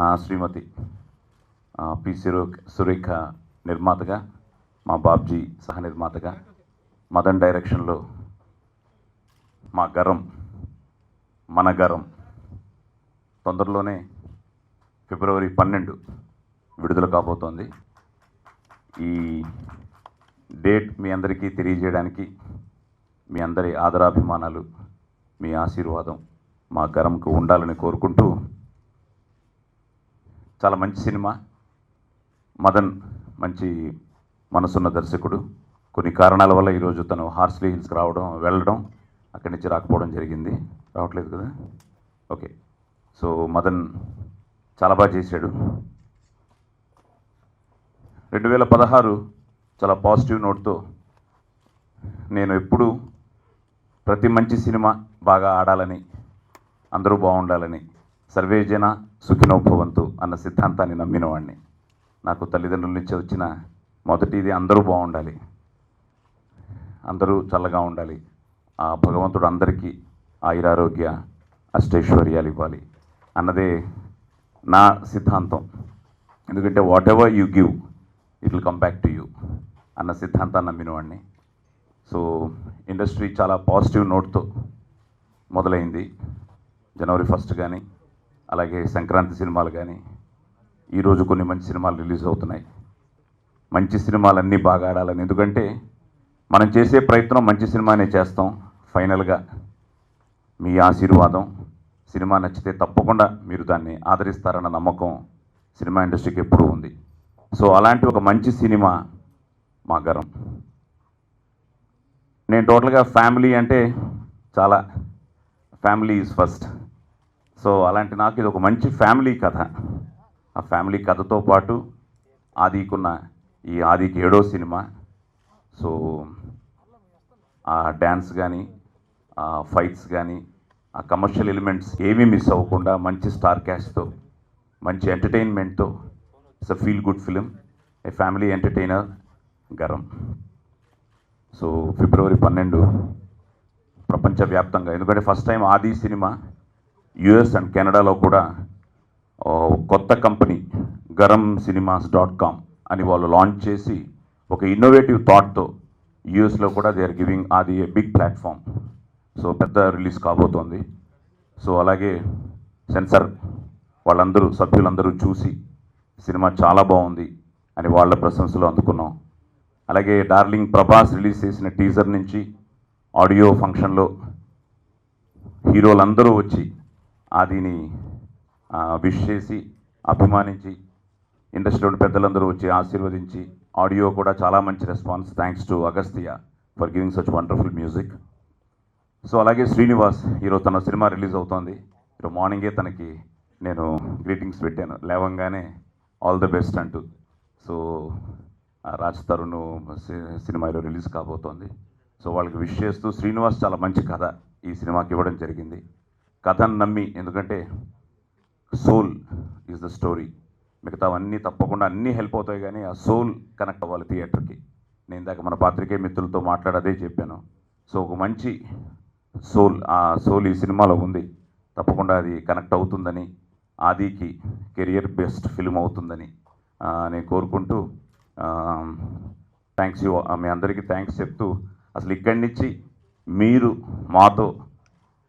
నా శ్రీమతి పి. సురేఖ నిర్మాతగా మా బాబ్జీ సహ నిర్మాతగా మదన్ డైరెక్షన్లో మా గరం మన గరం తొందరలోనే ఫిబ్రవరి పన్నెండు విడుదల కాబోతోంది. ఈ డేట్ మీ అందరికీ తెలియజేయడానికి మీ అందరి ఆదరాభిమానాలు మీ ఆశీర్వాదం మా గరంకు ఉండాలని కోరుకుంటూ చాలా మంచి సినిమా. మదన్ మంచి మనసున్న దర్శకుడు. కొన్ని కారణాల వల్ల ఈరోజు తను హార్స్లీ హిల్స్కి రావడం వెళ్ళడం అక్కడి నుంచి రాకపోవడం జరిగింది. రావట్లేదు కదా? ఓకే. సో మదన్ చాలా బాగా చేశాడు. రెండు వేల పదహారు చాలా పాజిటివ్ నోట్తో నేను ఎప్పుడూ ప్రతి మంచి సినిమా బాగా ఆడాలని అందరూ బాగుండాలని సర్వేజన సుఖినోభవంతు అన్న సిద్ధాంతాన్ని నమ్మిన వాడిని నాకు తల్లిదండ్రుల నుంచి వచ్చిన మొదటిది అందరూ బాగుండాలి. అందరూ చల్లగా ఉండాలి. ఆ భగవంతుడు అందరికీ ఆయురారోగ్య అష్టైశ్వర్యాలు ఇవ్వాలి అన్నదే నా సిద్ధాంతం. ఎందుకంటే whatever you give it will come back to you అన్న సిద్ధాంతాన్ని నమ్మిన వాడిని సో ఇండస్ట్రీ చాలా పాజిటివ్ నోట్తో మొదలైంది. జనవరి ఫస్ట్ కానీ అలాగే సంక్రాంతి సినిమాలు కానీ ఈరోజు కొన్ని మంచి సినిమాలు రిలీజ్ అవుతున్నాయి. మంచి సినిమాలన్నీ బాగా ఆడాలని. ఎందుకంటే మనం చేసే ప్రయత్నం మంచి సినిమానే చేస్తాం ఫైనల్గా. మీ ఆశీర్వాదం సినిమా నచ్చితే తప్పకుండా మీరు దాన్ని ఆదరిస్తారన్న నమ్మకం సినిమా ఇండస్ట్రీకి ఎప్పుడూ ఉంది. సో అలాంటి ఒక మంచి సినిమా మా గరం నేను టోటల్గా ఫ్యామిలీ అంటే చాలా ఫ్యామిలీ ఈజ్ ఫస్ట్. సో అలాంటి నాకు ఇది ఒక మంచి ఫ్యామిలీ కథ. ఆ ఫ్యామిలీ కథతో పాటు ఆదికున్న ఈ ఆదికి ఏడో సినిమా. సో ఆ డ్యాన్స్ కానీ ఆ ఫైట్స్ కానీ ఆ కమర్షియల్ ఎలిమెంట్స్ ఏమీ మిస్ అవ్వకుండా మంచి స్టార్ క్యాష్తో మంచి ఎంటర్టైన్మెంట్తో it's a feel good film a family entertainer Garam. So February పన్నెండు ప్రపంచవ్యాప్తంగా ఎందుకంటే ఫస్ట్ టైం ఆది సినిమా యుఎస్ అండ్ కెనడాలో కూడా కొత్త company Garam cinemas dot com అని వాళ్ళు లాంచ్ చేసి ఒక ఇన్నోవేటివ్ థాట్తో యూఎస్లో కూడా దే ఆర్ గివింగ్ అది ఏ బిగ్ ప్లాట్ఫామ్ సో పెద్ద రిలీజ్ కాబోతోంది. సో అలాగే సెన్సర్ వాళ్ళందరూ సభ్యులందరూ చూసి సినిమా చాలా బాగుంది అని వాళ్ళ ప్రశంసలు అందుకున్నాం. అలాగే డార్లింగ్ ప్రభాస్ రిలీజ్ చేసిన టీజర్ నుంచి ఆడియో ఫంక్షన్లో హీరోలందరూ వచ్చి ఆదిని విష్ చేసి అభిమానించి ఇండస్ట్రీలోని పెద్దలందరూ వచ్చి ఆశీర్వదించి ఆడియో కూడా చాలా మంచి response. Thanks to Agastya for giving such wonderful music so అలాగే శ్రీనివాస్ ఈరోజు తన సినిమా రిలీజ్ అవుతోంది. ఈరోజు మార్నింగే తనకి నేను గ్రీటింగ్స్ పెట్టాను. లేవంగానే ఆల్ ద బెస్ట్ అంటూ. సో రాజ్ తరుణ్ సి- సినిమాలో రిలీజ్ కాబోతోంది. సో వాళ్ళకి విష్ చేస్తూ శ్రీనివాస్ చాలా మంచి కథ ఈ సినిమాకి ఇవ్వడం జరిగింది. కథను నమ్మి ఎందుకంటే సోల్ ఈజ్ ద స్టోరీ. మిగతావన్నీ తప్పకుండా అన్నీ హెల్ప్ అవుతాయి కానీ ఆ సోల్ కనెక్ట్ అవ్వాలి థియేటర్కి. నేను ఇందాక మన పాత్రికే మిత్రులతో మాట్లాడదే చెప్పాను. సో ఒక మంచి సోల్ ఆ సోల్ ఈ సినిమాలో ఉంది. తప్పకుండా అది కనెక్ట్ అవుతుందని ఆదికి కెరియర్ బెస్ట్ ఫిల్మ్ అవుతుందని నేను కోరుకుంటూ థ్యాంక్స్ యూ మీ అందరికీ థ్యాంక్స్ చెప్తూ అసలు ఇక్కడి నుంచి మీరు మాతో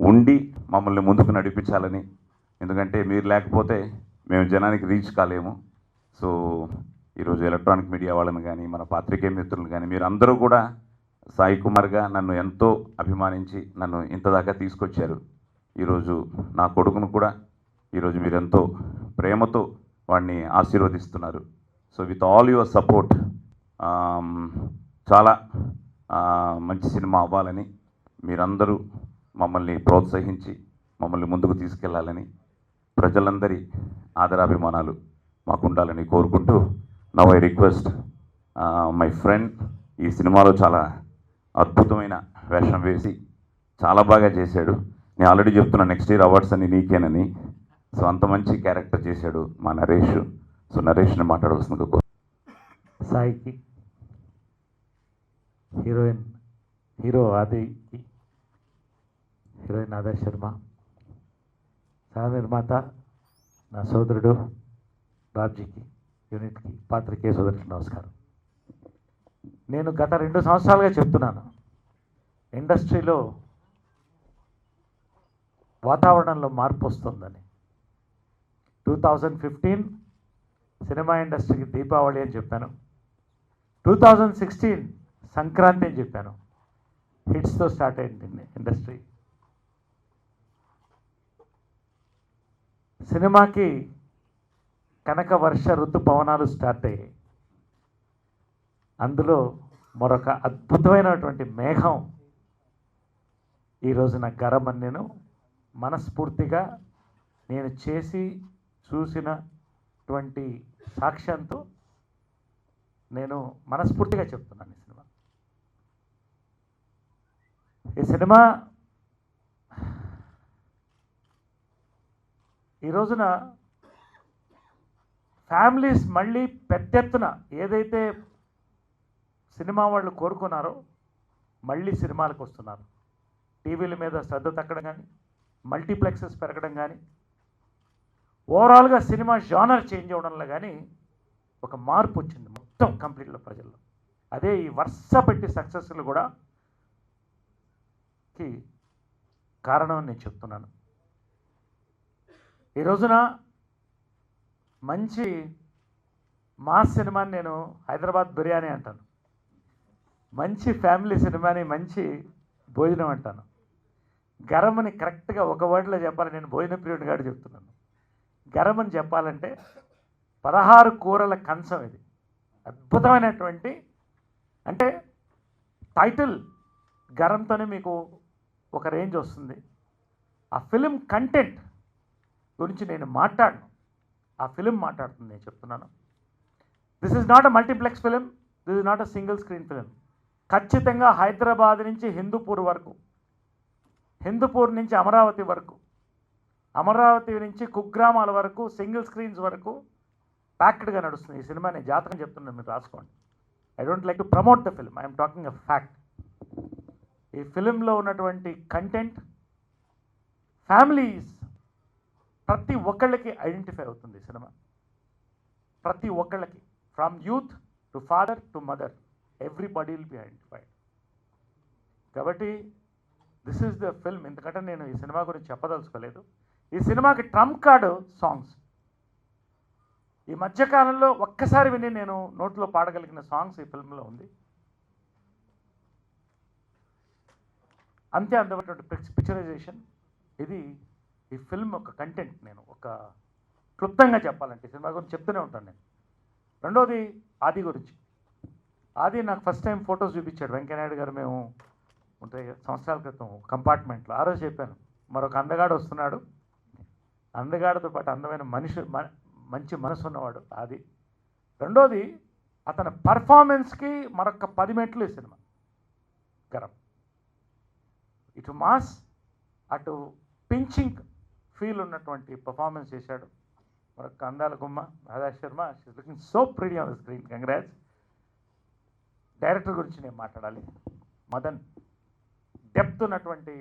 ఉండి మమ్మల్ని ముందుకు నడిపించాలని. ఎందుకంటే మీరు లేకపోతే మేము జనానికి రీచ్ కాలేము. సో ఈరోజు ఎలక్ట్రానిక్ మీడియా వాళ్ళని కానీ మన పాత్రికేయ మిత్రులు కానీ మీరు అందరూ కూడా సాయి కుమార్గా నన్ను ఎంతో అభిమానించి నన్ను ఇంతదాకా తీసుకొచ్చారు. ఈరోజు నా కొడుకును కూడా ఈరోజు మీరు ఎంతో ప్రేమతో వాడిని ఆశీర్వదిస్తున్నారు. So with all your support చాలా మంచి సినిమా అవ్వాలని మీరందరూ మమ్మల్ని ప్రోత్సహించి మమ్మల్ని ముందుకు తీసుకెళ్ళాలని ప్రజలందరి ఆదరాభిమానాలు మాకు ఉండాలని కోరుకుంటూ now I request my friend ఈ సినిమాలో చాలా అద్భుతమైన వేషం వేసి చాలా బాగా చేశాడు. నేను ఆల్రెడీ చెప్తున్నా నెక్స్ట్ ఇయర్ అవార్డ్స్ అని నీకేనని సో అంత మంచి క్యారెక్టర్ చేశాడు మా నరేష్. సో నరేష్ని మాట్లాడవలసింది సాయికి హీరోయిన్ హీరో ఆదికి హీరోయిన్ ఆదర్శ్ శర్మ. సహ నిర్మాత నా సోదరుడు బాబ్జీకి యూనిట్కి పాత్రికే సోదరుడికి నమస్కారం. నేను గత రెండు సంవత్సరాలుగా చెప్తున్నాను ఇండస్ట్రీలో వాతావరణంలో మార్పు వస్తుందని. టూ థౌజండ్ ఫిఫ్టీన్ సినిమా ఇండస్ట్రీకి దీపావళి అని చెప్పాను. టూ థౌజండ్ సిక్స్టీన్ సంక్రాంతి అని చెప్పాను. హిట్స్తో స్టార్ట్ అయింది ఇండస్ట్రీ. సినిమాకి కనక వర్ష ఋతుపవనాలు స్టార్ట్ అయ్యాయి. అందులో మరొక అద్భుతమైనటువంటి మేఘం ఈ రోజున గరం నేను మనస్ఫూర్తిగా నేను చేసి చూసినటువంటి సాక్ష్యంతో నేను మనస్ఫూర్తిగా చెప్తున్నాను ఈ సినిమా. ఈ సినిమా ఈ రోజున ఫ్యామిలీస్ మళ్ళీ పెద్ద ఎత్తున ఏదైతే సినిమా వాళ్ళు కోరుకున్నారో మళ్ళీ సినిమాలకు వస్తున్నారు. టీవీల మీద శ్రద్ధ తగ్గడం కానీ మల్టీప్లెక్సెస్ పెరగడం కానీ ఓవరాల్గా సినిమా జానర్ చేంజ్ అవ్వడంలో కానీ ఒక మార్పు వచ్చింది మొత్తం కంప్లీట్లో ప్రజల్లో. అదే ఈ వరుస పెట్టి సక్సెస్లు కూడా కి కారణం నేను చెప్తున్నాను. ఈ రోజున మంచి మాస్ సినిమాని నేను హైదరాబాద్ బిర్యానీ అంటాను. మంచి ఫ్యామిలీ సినిమాని మంచి భోజనం అంటాను. గరమని కరెక్ట్గా ఒక వర్డ్లో చెప్పాలి నేను భోజన పీరియడ్ గారు చెప్తున్నాను. గరం అని చెప్పాలంటే పదహారు కూరల కంచం ఇది. అద్భుతమైనటువంటి అంటే టైటిల్ గరంతోనే మీకు ఒక రేంజ్ వస్తుంది. ఆ ఫిలిం కంటెంట్ గురించి నేను మాట్లాడను. ఆ ఫిలిం మాట్లాడుతుంది నేను చెప్తున్నాను. This is not a multiplex film this is not a single screen film ఖచ్చితంగా హైదరాబాద్ నుంచి హిందూపూర్ వరకు హిందూపూర్ నుంచి అమరావతి వరకు అమరావతి నుంచి కుగ్రామాల వరకు సింగిల్ స్క్రీన్స్ వరకు ప్యాక్డ్గా నడుస్తుంది ఈ సినిమా. నేను జాతకం చెప్తున్నాను మీరు రాసుకోండి. I don't like to promote the film I'm talking a fact ఈ ఫిలింలో ఉన్నటువంటి కంటెంట్ ఫ్యామిలీస్ ప్రతి ఒక్కళ్ళకి ఐడెంటిఫై అవుతుంది సినిమా. ప్రతి ఒక్కళ్ళకి from youth to father to mother everybody will be identified కాబట్టి దిస్ ఈస్ ద ఫిల్మ్ ఎందుకంటే నేను ఈ సినిమా గురించి చెప్పదలుచుకోలేదు. ఈ సినిమాకి ట్రంప్ కార్డు సాంగ్స్ ఈ మధ్యకాలంలో ఒక్కసారి విని నేను నోట్లో పాడగలిగిన సాంగ్స్ ఈ ఫిల్మ్లో ఉంది. అంతే అందమైనటువంటి పిక్చరైజేషన్ ఇది ఈ ఫిల్మ్ ఒక కంటెంట్ నేను ఒక క్లుప్తంగా చెప్పాలంటే సినిమా గురించి చెప్తూనే ఉంటాను నేను. రెండోది ఆది గురించి. ఆది నాకు ఫస్ట్ టైం ఫొటోస్ చూపించాడు. వెంకయ్యనాయుడు గారు మేము ఉంటాయి సంవత్సరాల క్రితం కంపార్ట్మెంట్లో ఆ రోజు చెప్పాను మరొక అందగాడు వస్తున్నాడు. అందగాడితో పాటు అందమైన మనిషి మ- మంచి మనసు ఉన్నవాడు ఆది. రెండోది అతని పర్ఫార్మెన్స్కి మరొక పది మెట్లు ఈ సినిమా. గరం. ఇటు మాస్ అటు పించింగ్ ఫీల్ ఉన్నటువంటి పర్ఫార్మెన్స్ చేశాడు. మరొక అందాల గుమ్మ Radha Sharma looking so pretty on the screen congrats director గురించి నేను మాట్లాడాలి. మదన్ డెప్త్ ఉన్నటువంటి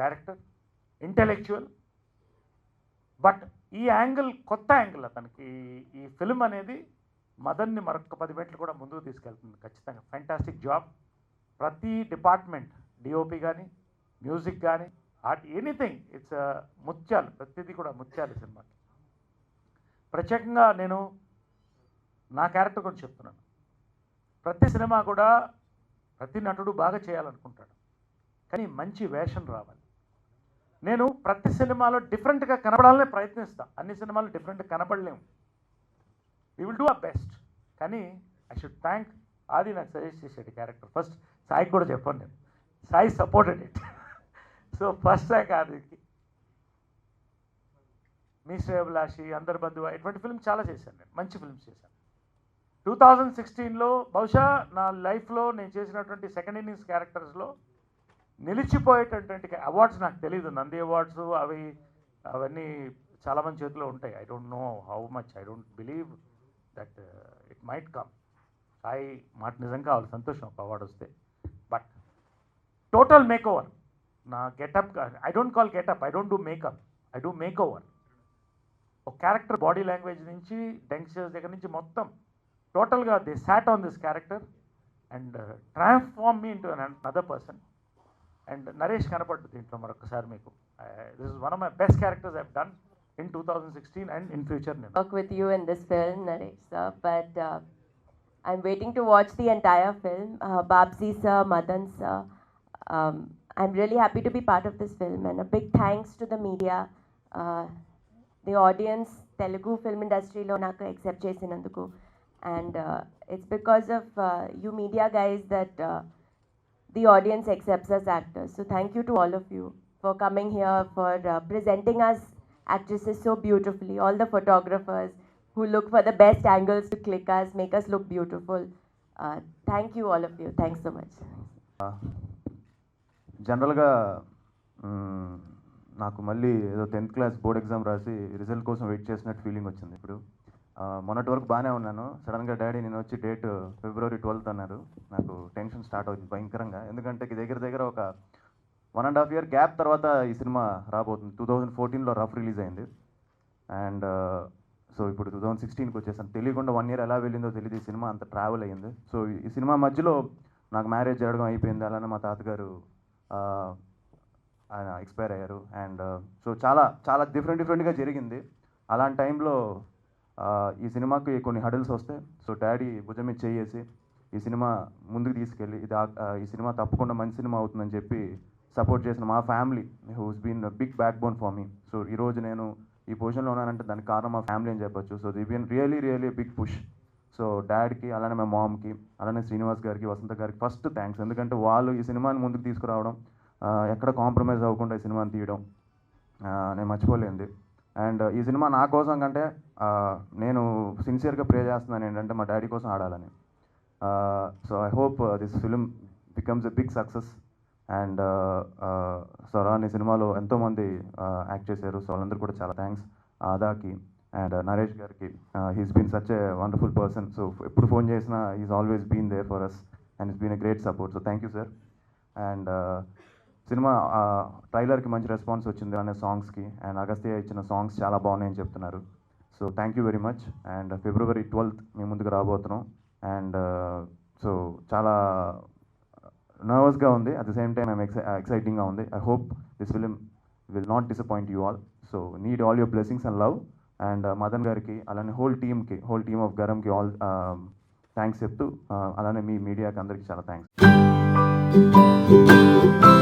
డైరెక్టర్ ఇంటెలెక్చువల్ బట్ ఈ యాంగిల్ కొత్త యాంగిల్ అతనికి. ఈ ఫిల్మ్ అనేది మదన్ని మరొక పది మెట్లు కూడా ముందుకు తీసుకెళ్తుంది. ఖచ్చితంగా. ఫ్యాంటాస్టిక్ జాబ్ ప్రతి డిపార్ట్మెంట్ డిఓపి కానీ మ్యూజిక్ కానీ ఆర్ట్ ఎనీథింగ్ ఇట్స్ ముత్యాలు ప్రతిదీ కూడా ముత్యాలు సినిమా సినిమాకి. ప్రత్యేకంగా నేను నా క్యారెక్టర్ గురించి చెప్తున్నాను. ప్రతి సినిమా కూడా ప్రతి నటుడు బాగా చేయాలనుకుంటాడు. కానీ మంచి వేషం రావాలి. నేను ప్రతి సినిమాలో డిఫరెంట్గా కనబడాలనే ప్రయత్నిస్తాను అన్ని సినిమాలు different కనబడలేము we will do a best కానీ ఐ షుడ్ థ్యాంక్ ఆది నాకు సజెస్ట్ చేసాడు క్యారెక్టర్. ఫస్ట్ సాయి కూడా చెప్పాను నేను. Sai supported it so first rank ఆదికి మీ శ్రేయభిలాషి అందరి బంధువు ఇటువంటి ఫిల్మ్ చాలా చేశాను నేను. మంచి ఫిల్మ్స్ చేశాను. టూ థౌజండ్ సిక్స్టీన్లో బహుశా నా లైఫ్లో నేను చేసినటువంటి సెకండ్ ఇన్నింగ్స్ క్యారెక్టర్స్లో నిలిచిపోయేటటువంటి అవార్డ్స్ నాకు తెలియదు నంది అవార్డ్స్ అవి అవన్నీ చాలామంది చేతిలో ఉంటాయి. I don't know how much I don't believe that it might come Sai మాట నిజంగా కావాలి సంతోషం ఒక అవార్డు వస్తే. బట్ టోటల్ మేక్ ఓవర్ నా getup I don't call getup I don't do makeup I do makeover ఒక క్యారెక్టర్ బాడీ లాంగ్వేజ్ నుంచి dentures దగ్గర నుంచి మొత్తం టోటల్గా they sat on this character and transform me into other person and Naresh కనపడ్డు దీంట్లో మరొకసారి మీకు. This is one of my best characters I've done in two thousand sixteen and in future నేను. Work with you in this film, Naresh sir, but uh, I'm waiting to watch the entire film. Uh, Babsi sir, Madan sir, um, I'm really happy to be part of this film, and a big thanks to the media, uh, the audience, Telugu film industry lo naku accept chesinanduku. And uh, it's because of uh, you media guys that uh, the audience accepts us actors. So thank you to all of you for coming here, for uh, presenting us actresses so beautifully, all the photographers who look for the best angles to click us, make us look beautiful. Uh, thank you, all of you. Thanks so much. జనరల్గా నాకు మళ్ళీ ఏదో tenth class board exam రాసి result కోసం wait చేసినట్టు feeling వచ్చింది ఇప్పుడు. మొన్నటి వరకు బాగానే ఉన్నాను. సడన్గా డాడీ నేను వచ్చి డేట్ ఫిబ్రవరి ట్వెల్త్ అన్నారు. నాకు టెన్షన్ స్టార్ట్ అవుతుంది భయంకరంగా. ఎందుకంటే దగ్గర దగ్గర ఒక one and half year gap తర్వాత ఈ సినిమా రాబోతుంది. టూ థౌజండ్ ఫోర్టీన్లో రఫ్ రిలీజ్ అయింది. అండ్ సో ఇప్పుడు టూ థౌజండ్ సిక్స్టీన్కి వచ్చేసాను. తెలియకుండా వన్ ఇయర్ ఎలా వెళ్ళిందో తెలియదు. ఈ సినిమా అంత ట్రావెల్ అయ్యింది. సో ఈ సినిమా మధ్యలో నాకు మ్యారేజ్ జరగడం అయిపోయింది. అలానే మా తాతగారు ఆయన ఎక్స్పైర్ అయ్యారు. అండ్ సో చాలా చాలా డిఫరెంట్ డిఫరెంట్గా జరిగింది. అలాంటి టైంలో ఈ సినిమాకి కొన్ని హడిల్స్ వస్తాయి. సో డాడీ భుజం మీద చేసి ఈ సినిమా ముందుకు తీసుకెళ్ళి ఇది ఈ సినిమా తప్పకుండా మంచి సినిమా అవుతుందని చెప్పి సపోర్ట్ చేసిన మా family who's been big backbone for me so ఈరోజు నేను ఈ పొజిషన్లో ఉన్నానంటే దానికి కారణం మా ఫ్యామిలీ అని చెప్పొచ్చు. So they been really really big push so డాడ్కి అలానే మా మామ్కి అలానే శ్రీనివాస్ గారికి వసంత గారికి ఫస్ట్ థ్యాంక్స్ ఎందుకంటే వాళ్ళు ఈ సినిమాని ముందుకు తీసుకురావడం ఎక్కడ కాంప్రమైజ్ అవ్వకుండా ఈ సినిమాని తీయడం నేను మర్చిపోలేంది అండ్ ఈ సినిమా నా కోసం కంటే నేను సిన్సియర్గా ప్రే చేస్తున్నాను ఏంటంటే మా డాడీ కోసం ఆడాలని. So I hope this film becomes a big success. And so ఈ సినిమాలో ఎంతోమంది యాక్ట్ చేశారు. సో వాళ్ళందరూ కూడా చాలా థ్యాంక్స్ ఆదాకి. అండ్ నరేష్ గారికి he's been such a wonderful person so ఎప్పుడు ఫోన్ చేసినా is always been there for us and it's been a great support so thank you sir and cinema ట్రైలర్కి మంచి రెస్పాన్స్ వచ్చింది అనే సాంగ్స్కి. అండ్ అగస్త్య ఇచ్చిన సాంగ్స్ చాలా బాగున్నాయని చెప్తున్నారు. So thank you very much and February twelfth మీ ముందుకు రాబోతున్నాం. అండ్ సో చాలా నర్వస్గా ఉంది. At the same time I'm ఎక్సై ఎక్సైటింగ్గా ఉంది. I hope this film will not disappoint you all so need all your blessings and love and Madan గారికి అలానే whole టీమ్కి హోల్ టీమ్ ఆఫ్ గరంకి ఆల్ థ్యాంక్స్ చెప్తూ అలానే మీ మీడియాకి అందరికీ చాలా థ్యాంక్స్